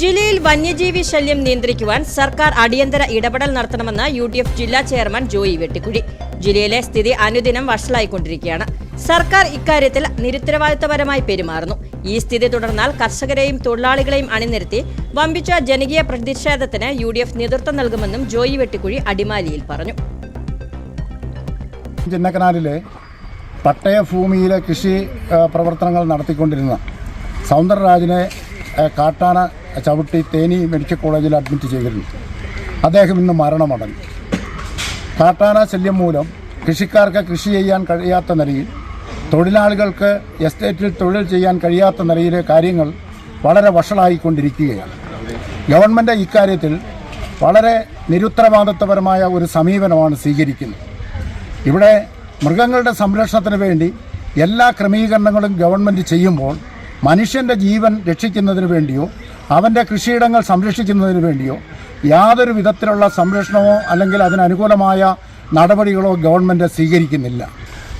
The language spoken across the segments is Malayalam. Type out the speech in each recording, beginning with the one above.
ജില്ലയിൽ വന്യജീവി ശല്യം നിയന്ത്രിക്കുവാൻ സർക്കാർ അടിയന്തര ഇടപെടൽ നടത്തണമെന്ന് യു ഡി എഫ് ജില്ലാ ചെയർമാൻ ജോയി വെട്ടിക്കുഴി. ജില്ലയിലെ സ്ഥിതി അനുദിനം വഷളായിക്കൊണ്ടിരിക്കുകയാണ്. സർക്കാർ ഇക്കാര്യത്തിൽ നിരുത്തരവാദിത്തപരമായി പെരുമാറുന്നു. ഈ സ്ഥിതി തുടർന്നാൽ കർഷകരെയും തൊഴിലാളികളെയും അണിനിരത്തി വമ്പിച്ച ജനകീയ പ്രതിഷേധത്തിന് യു ഡി എഫ് നേതൃത്വം നൽകുമെന്നും ജോയി വെട്ടിക്കുഴി അടിമാലിയിൽ പറഞ്ഞു. ചിന്നക്കനാലിലെ പട്ടയഭൂമിയിലെ കൃഷി ആ, പ്രവർത്തനങ്ങൾ നടത്തിക്കൊണ്ടിരുന്ന സൗന്ദരരാജിനെ കാട്ടാന ചവിട്ടി തേനി മെഡിക്കൽ കോളേജിൽ അഡ്മിറ്റ് ചെയ്തിരുന്നു അദ്ദേഹം ഇന്ന് മരണമടഞ്ഞു. കാട്ടാന ശല്യം മൂലം കൃഷിക്കാർക്ക് കൃഷി ചെയ്യാൻ കഴിയാത്ത നിലയിൽ തൊഴിലാളികൾക്ക് എസ്റ്റേറ്റിൽ തൊഴിൽ ചെയ്യാൻ കഴിയാത്ത നിലയിലെ കാര്യങ്ങൾ വളരെ വഷളായിക്കൊണ്ടിരിക്കുകയാണ്. ഗവൺമെന്റ് ഇക്കാര്യത്തിൽ വളരെ നിരുത്തരവാദിത്വപരമായ ഒരു സമീപനമാണ് സ്വീകരിക്കുന്നത്. ഇവിടെ മൃഗങ്ങളുടെ സംരക്ഷണത്തിന് വേണ്ടി എല്ലാ ക്രമീകരണങ്ങളും ഗവൺമെന്റ് ചെയ്യുമ്പോൾ മനുഷ്യന്റെ ജീവൻ രക്ഷിക്കുന്നതിന് വേണ്ടിയോ അവന്റെ കൃഷിയിടങ്ങൾ സംരക്ഷിക്കുന്നതിന് വേണ്ടിയോ യാതൊരു വിധത്തിലുള്ള സംരക്ഷണമോ അല്ലെങ്കിൽ അതിനനുകൂലമായ നടപടികളോ ഗവൺമെന്റ് സ്വീകരിക്കുന്നില്ല.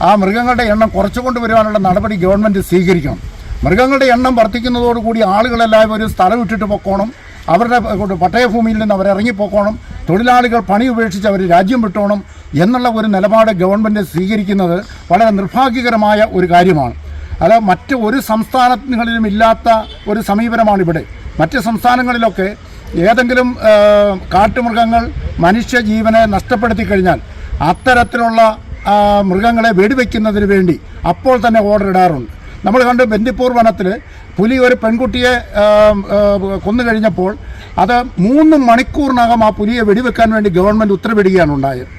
ആ മൃഗങ്ങളുടെ എണ്ണം കുറച്ചു കൊണ്ടുവരുവാനുള്ള നടപടി ഗവൺമെന്റ് സ്വീകരിക്കണം. മൃഗങ്ങളുടെ എണ്ണം വർദ്ധിക്കുന്നതോടുകൂടി ആളുകളെല്ലാം ഒരു സ്ഥലം ഇട്ടിട്ട് പൊക്കോണം. അവരുടെ പട്ടയഭൂമിയിൽ നിന്ന് അവരിറങ്ങിപ്പോക്കോണം തൊഴിലാളികൾ പണി ഉപേക്ഷിച്ച് അവർ രാജ്യം വിട്ടോണം എന്നുള്ള ഒരു നിലപാട് ഗവൺമെന്റ് സ്വീകരിക്കുന്നത് വളരെ നിർഭാഗ്യകരമായ ഒരു കാര്യമാണ്. അല്ല മറ്റ് ഒരു സംസ്ഥാനങ്ങളിലും ഇല്ലാത്ത ഒരു സമീപനമാണ് ഇവിടെ മറ്റ് സംസ്ഥാനങ്ങളിലൊക്കെ ഏതെങ്കിലും കാട്ടുമൃഗങ്ങൾ മനുഷ്യജീവനെ നഷ്ടപ്പെടുത്തി കഴിഞ്ഞാൽ അത്തരത്തിലുള്ള മൃഗങ്ങളെ വെടിവെക്കുന്നതിന് വേണ്ടി അപ്പോൾ തന്നെ ഓർഡർ ഇടാറുണ്ട്. നമ്മൾ കണ്ട് ബന്ദിപ്പൂർ വനത്തിൽ പുലി ഒരു പെൺകുട്ടിയെ കൊന്നു കഴിഞ്ഞപ്പോൾ അത് മൂന്ന് മണിക്കൂറിനകം ആ പുലിയെ വെടിവെക്കാൻ വേണ്ടി ഗവൺമെന്റ് ഉത്തരവിടുകയാണ് ഉണ്ടായത്.